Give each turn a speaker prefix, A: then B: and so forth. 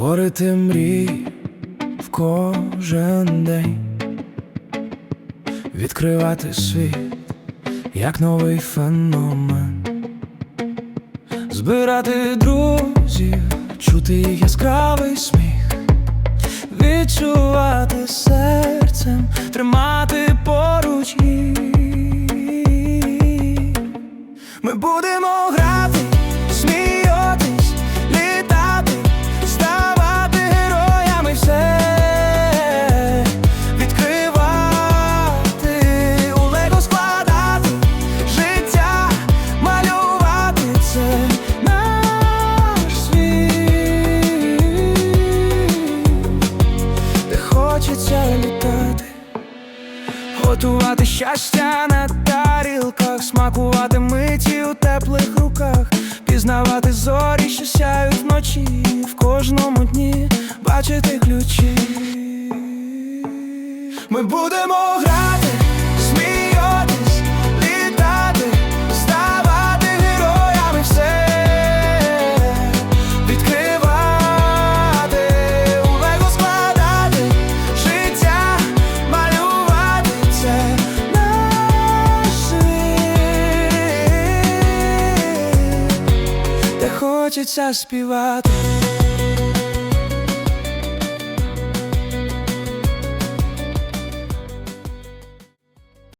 A: творити мрії в кожен день, відкривати світ як новий феномен, збирати друзів, чути їх яскравий сміх, відчувати серцем, тримати поруч їх. Ми будемо грати, Готувати щастя на тарілках, смакувати миті у теплих руках, пізнавати зорі, що сяють вночі, в кожному дні бачити ключі. Ми будемо грати, хочеться співати.